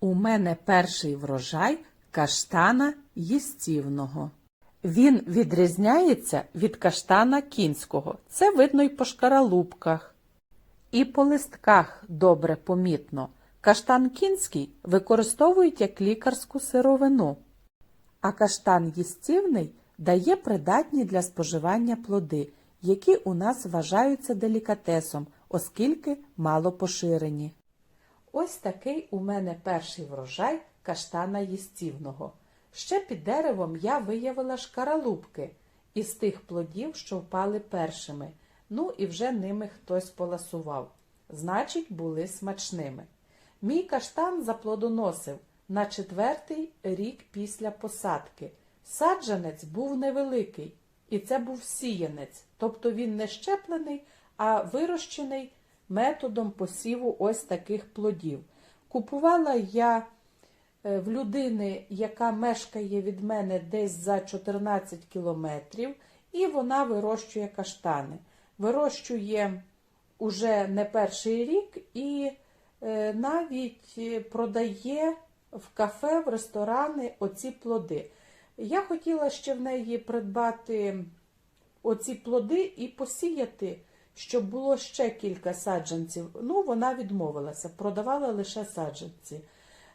У мене перший врожай каштана їстівного. Він відрізняється від каштана кінського. Це видно й по шкаралупках. І по листках добре помітно. Каштан кінський використовують як лікарську сировину, а каштан їстівний дає придатні для споживання плоди, які у нас вважаються делікатесом, оскільки мало поширені. Ось такий у мене перший врожай каштана їстівного. Ще під деревом я виявила шкаралупки із тих плодів, що впали першими. Ну і вже ними хтось поласував. Значить, були смачними. Мій каштан заплодоносив на четвертий рік після посадки. Саджанець був невеликий, і це був сіянець, тобто він не щеплений, а вирощений методом посіву ось таких плодів. Купувала я е, в людини, яка мешкає від мене десь за 14 кілометрів, і вона вирощує каштани. Вирощує уже не перший рік і е, навіть е, продає в кафе, в ресторани оці плоди. Я хотіла ще в неї придбати оці плоди і посіяти, щоб було ще кілька саджанців. Ну, вона відмовилася, продавала лише саджанці.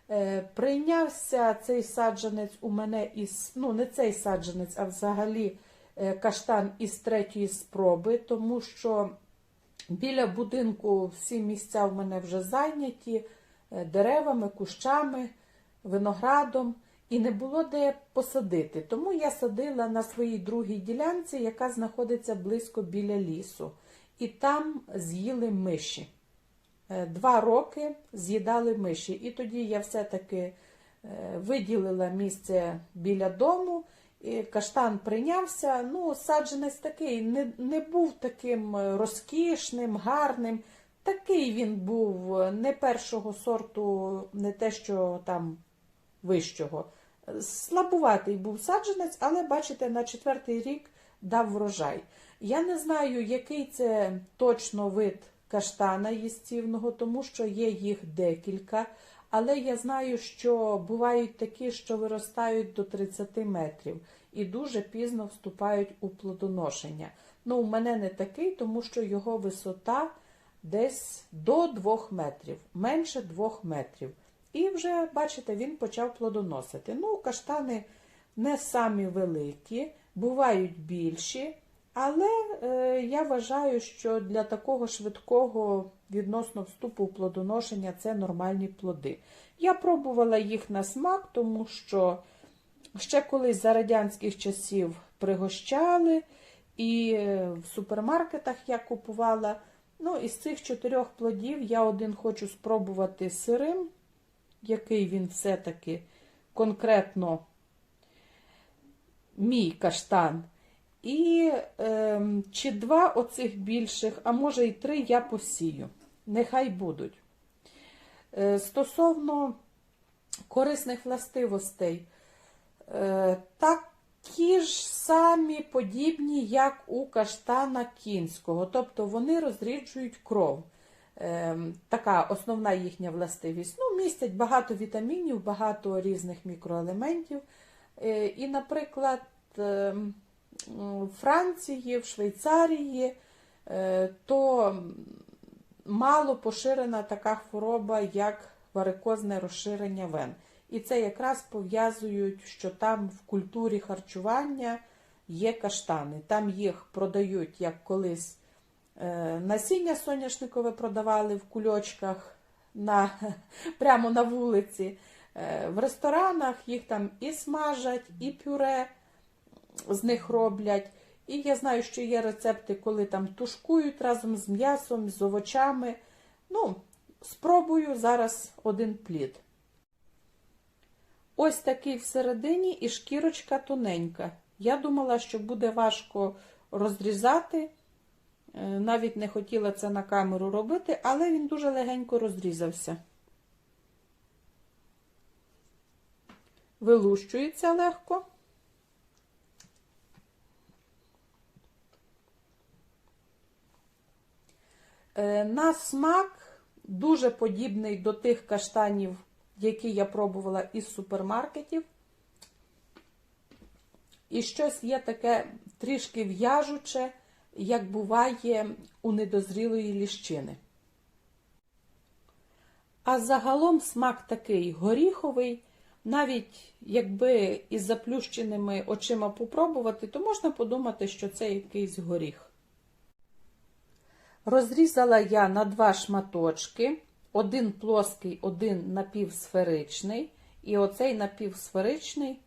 Е, прийнявся цей саджанець у мене із, ну, не цей саджанець, а взагалі е, каштан із третьої спроби, тому що біля будинку всі місця в мене вже зайняті е, деревами, кущами, виноградом, і не було де посадити. Тому я садила на своїй другій ділянці, яка знаходиться близько біля лісу. І там з'їли миші. Е, Два роки з'їдали миші. І тоді я все-таки е, виділила місце біля дому. І каштан прийнявся. Ну, саджанець такий, не, не був таким е, розкішним, гарним. Такий він був не першого сорту, не те, що там вищого. Слабуватий був саджанець, але бачите, на четвертий рік дав врожай. Я не знаю, який це точно вид каштана їстівного, тому що є їх декілька. Але я знаю, що бувають такі, що виростають до 30 метрів і дуже пізно вступають у плодоношення. Ну, у мене не такий, тому що його висота десь до 2 метрів, менше 2 метрів. І вже, бачите, він почав плодоносити. Ну, каштани не самі великі, бувають більші, але е, я вважаю, що для такого швидкого відносно вступу в плодоношення це нормальні плоди. Я пробувала їх на смак, тому що ще колись за радянських часів пригощали, і е, в супермаркетах я купувала. Ну, із цих чотирьох плодів я один хочу спробувати сирим, який він все-таки конкретно мій каштан. І е, чи два оцих більших, а може і три я посію. Нехай будуть. Е, стосовно корисних властивостей, е, такі ж самі подібні, як у каштана кінського. Тобто вони розріджують кров. Е, така основна їхня властивість. Ну, містять багато вітамінів, багато різних мікроелементів. Е, і, наприклад, в Франції, в Швейцарії, е, то мало поширена така хвороба, як варикозне розширення вен. І це якраз пов'язують, що там в культурі харчування є каштани. Там їх продають, як колись насіння соняшникове продавали в кульочках на, прямо на вулиці. Е, В ресторанах їх там і смажать, і пюре з них роблять. І я знаю, що є рецепти, коли там тушкують разом з м'ясом, з овочами. Ну, спробую зараз один плід. Ось такий всередині і шкірочка тоненька. Я думала, що буде важко розрізати. Е, Навіть не хотіла це на камеру робити, але він дуже легенько розрізався. Вилущується легко. Е, На смак дуже подібний до тих каштанів які я пробувала із супермаркетів. І щось є таке трішки в'яжуче, як буває у недозрілої ліщини. А загалом смак такий горіховий, навіть якби із заплющеними очима попробувати, то можна подумати, що це якийсь горіх. Розрізала я на два шматочки, один плоский, один напівсферичний. І оцей напівсферичний,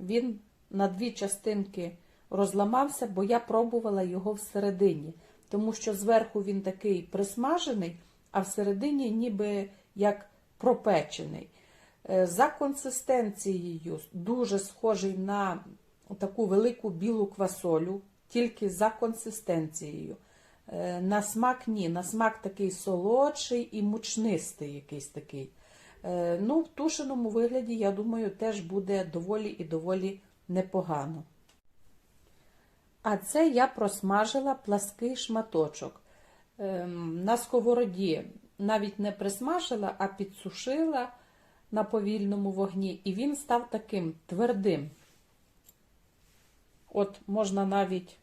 він на дві частинки розламався, бо я пробувала його всередині. Тому що зверху він такий присмажений, а всередині ніби як пропечений. Е, За консистенцією дуже схожий на таку велику білу квасолю, тільки за консистенцією. Е, На смак ні, на смак такий солодший і мучнистий якийсь такий. Е, Ну, в тушеному вигляді, я думаю, теж буде доволі і доволі непогано. А це я просмажила плаский шматочок. Ем, На сковороді навіть не присмажила, а підсушила на повільному вогні, і він став таким твердим. От можна навіть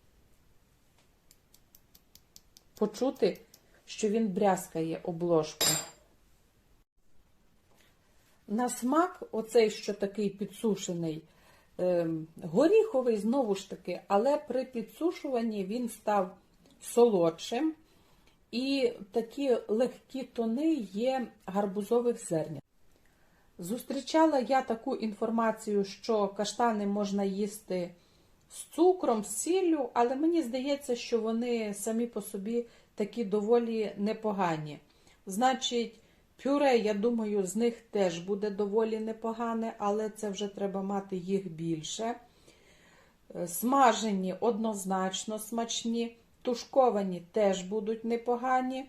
почути, що він брязкає обложку. На смак, оцей, що такий підсушений, горіховий, знову ж таки, але при підсушуванні він став солодшим. І такі легкі тони є гарбузових зерня. Зустрічала я таку інформацію, що каштани можна їсти з цукром, з сіллю, але мені здається, що вони самі по собі такі доволі непогані. Значить, пюре, я думаю, з них теж буде доволі непогане, але це вже треба мати їх більше. Е, Смажені однозначно смачні, тушковані теж будуть непогані.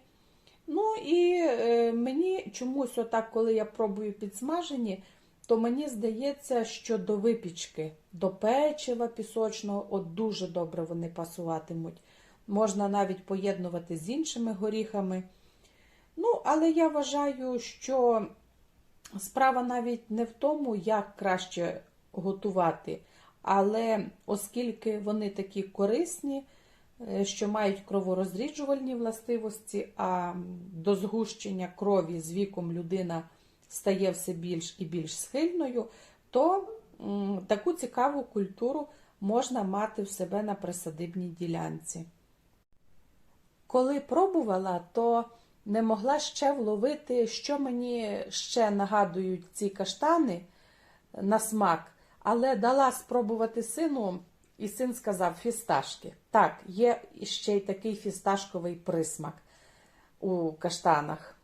Ну і е, мені чомусь, отак, коли я пробую підсмажені, то мені здається, що до випічки, до печива пісочного, от дуже добре вони пасуватимуть. Можна навіть поєднувати з іншими горіхами. Ну, але я вважаю, що справа навіть не в тому, як краще готувати, але оскільки вони такі корисні, е, що мають кроворозріджувальні властивості, а до згущення крові з віком людина стає все більш і більш схильною, то таку цікаву культуру можна мати в себе на присадибній ділянці. Коли пробувала, то не могла ще вловити, що мені ще нагадують ці каштани на смак, але дала спробувати сину, і син сказав фісташки. Так, є ще й такий фісташковий присмак у каштанах.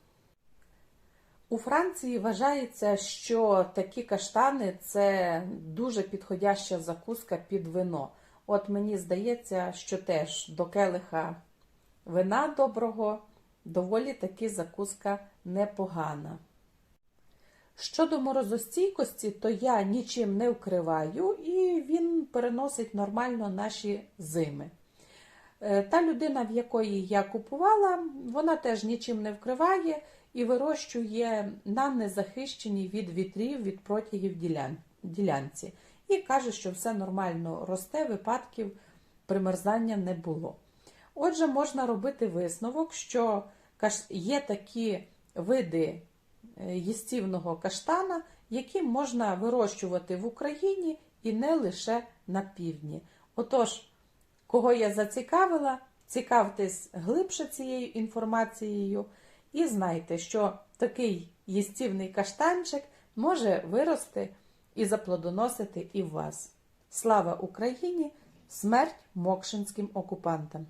У Франції вважається, що такі каштани це дуже підходяща закуска під вино. От мені здається, що теж до келиха вина доброго доволі таки закуска непогана. Щодо морозостійкості, то я нічим не вкриваю і він переносить нормально наші зими. Е, Та людина, в якої я купувала, вона теж нічим не вкриває і вирощує на незахищеній від вітрів, від протягів ділян- ділянці. І каже, що все нормально росте, випадків примерзання не було. Отже, можна робити висновок, що є такі види е, їстівного каштана, які можна вирощувати в Україні і не лише на півдні. Отож, кого я зацікавила, цікавтесь глибше цією інформацією і знайте, що такий їстівний каштанчик може вирости і заплодоносити і в вас. Слава Україні! Смерть мокшинським окупантам!